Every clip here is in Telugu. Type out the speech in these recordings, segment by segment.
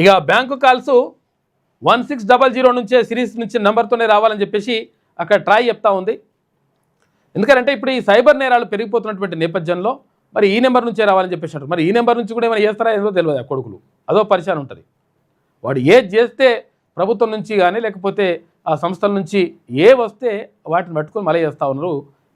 ఇక bank calls one six double zero నుంచే సిరీస్ నుంచి నెంబర్తోనే రావాలని చెప్పేసి అక్కడ ట్రై చెప్తా ఉంది. ఎందుకంటే ఇప్పుడు ఈ సైబర్ నేరాలు పెరిగిపోతున్నటువంటి నేపథ్యంలో మరి ఈ నెంబర్ నుంచే రావాలని చెప్పేసి మరి ఈ నెంబర్ నుంచి కూడా ఏమైనా చేస్తారా ఏదో తెలియదు ఆ కొడుకులు. అదో పరిశాన్ ఉంటుంది. వాడు ఏది చేస్తే ప్రభుత్వం నుంచి కానీ లేకపోతే ఆ సంస్థల నుంచి ఏ వస్తే వాటిని పట్టుకొని మళ్ళీ చేస్తూ ఉన్నారు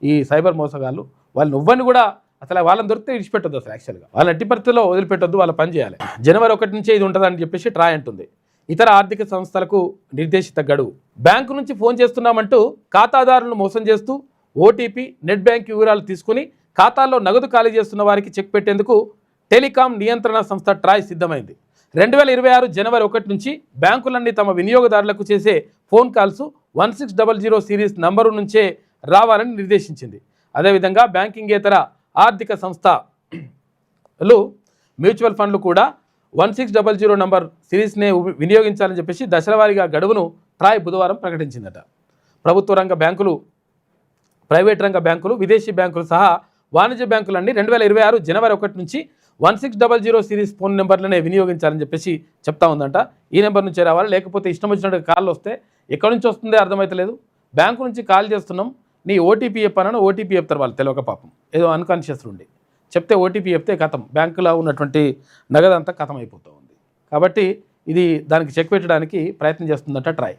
ఈ సైబర్ మోసగాళ్ళు. వాళ్ళు నువ్వని కూడా అసలు వాళ్ళని దొరికితే విడిచిపెట్టొద్దు అసలు యాక్చువల్గా వాళ్ళ ఎట్టి పరిస్థితుల్లో వదిలిపెట్టొద్దు వాళ్ళ పని చేయాలి. జనవరి ఒకటి నుంచే ఇది ఉంటుందని చెప్పేసి ట్రాయ్ అంటుంది. ఇతర ఆర్థిక సంస్థలకు నిర్దేశిత గడువు. బ్యాంకు నుంచి ఫోన్ చేస్తున్నామంటూ ఖాతాదారులను మోసం చేస్తూ ఓటీపీ నెట్ బ్యాంక్ వివరాలు తీసుకుని ఖాతాల్లో నగదు ఖాళీ చేస్తున్న వారికి చెక్ పెట్టేందుకు టెలికాం నియంత్రణ సంస్థ ట్రాయ్ సిద్ధమైంది. రెండు వేల ఇరవై ఆరు జనవరి ఒకటి నుంచి బ్యాంకులన్నీ తమ వినియోగదారులకు చేసే phone calls one six double zero series number నుంచే రావాలని నిర్దేశించింది. అదేవిధంగా బ్యాంకింగేతర ఆర్థిక సంస్థలు మ్యూచువల్ ఫండ్లు కూడా one six double zero number సిరీస్నే వినియోగించాలని చెప్పేసి దశలవారీగా గడువును ట్రాయ్ బుధవారం ప్రకటించిందట. ప్రభుత్వ రంగ బ్యాంకులు ప్రైవేట్ రంగ బ్యాంకులు విదేశీ బ్యాంకులు సహా వాణిజ్య బ్యాంకులన్నీ రెండు వేల ఇరవై ఆరు జనవరి ఒకటి నుంచి one six double zero series phone నెంబర్లనే వినియోగించాలని చెప్పేసి చెప్తా ఉందంట. ఈ నెంబర్ నుంచే రావాలి. లేకపోతే ఇష్టం వచ్చినట్టు కాల్ వస్తే ఎక్కడి నుంచి వస్తుందో అర్థమైతలేదు. బ్యాంకు నుంచి కాల్ చేస్తున్నాం. నీ ఓటీపీ చెప్పానని ఓటీపీ చెప్తారు వాళ్ళు తెలియక పాపం. ఏదో అన్కాన్షియస్ ఉండి. చెప్తే ఓటీపీ చెప్తే కథం. బ్యాంకులో ఉన్నటువంటి నగదంతా కథం అయిపోతూ ఉంది. కాబట్టి ఇది దానికి చెక్ పెట్టడానికి ప్రయత్నం చేస్తుందట ట్రై